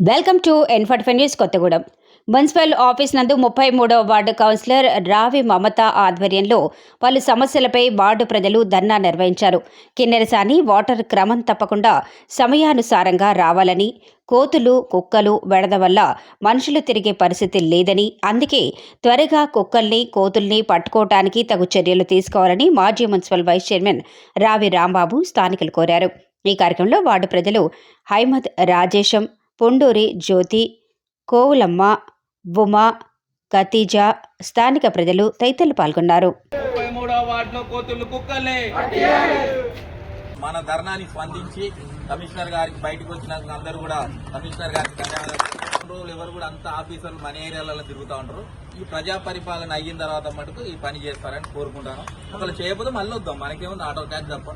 Welcome to ఎన్ఫర్ట్ news Kothagudem. Municipal office నందు ముప్పై మూడవ వార్డు కౌన్సిలర్ రావి మమత ఆధ్వర్యంలో పలు సమస్యలపై వార్డు ప్రజలు ధర్నా నిర్వహించారు. కిన్నెరసాని వాటర్ క్రమం తప్పకుండా సమయానుసారంగా రావాలని కోతులు కుక్కలు వెడద వల్ల మనుషులు తిరిగే పరిస్థితి లేదని అందుకే త్వరగా కుక్కల్ని కోతుల్ని పట్టుకోవటానికి తగు చర్యలు తీసుకోవాలని మాజీ మున్సిపల్ వైస్ చైర్మన్ రావి రాంబాబు స్థానికులు కోరారు. ఈ కార్యక్రమంలో వార్డు ప్రజలు హైమద్ రాజేశం పొండూరి జ్యోతి కోవులమ్మ బుమ ఖతీజ స్థానిక ప్రజలు తదితరులు పాల్గొన్నారు ముప్పై మూడవ వార్డులో కోతులు కుక్కలే మన ధర్నాని స్పందించి కమిషనర్ గారికి బయటకు వచ్చినాక అందరూ కూడా కమిషనర్ గారికి ధన్యవాదాలు రోజులు ఎవరు కూడా అంత ఆఫీసర్లు మన ఏరియాలలో తిరుగుతూ ఉంటారు ఈ ప్రజా పరిపాలన అయిన తర్వాత మటుకు ఈ పని చేస్తారని కోరుకుంటాను. ఒకళ్ళు చేయకపోతే మళ్ళీ వద్దాం. మనకేముంది ఆటో ట్యాక్స్ తప్ప.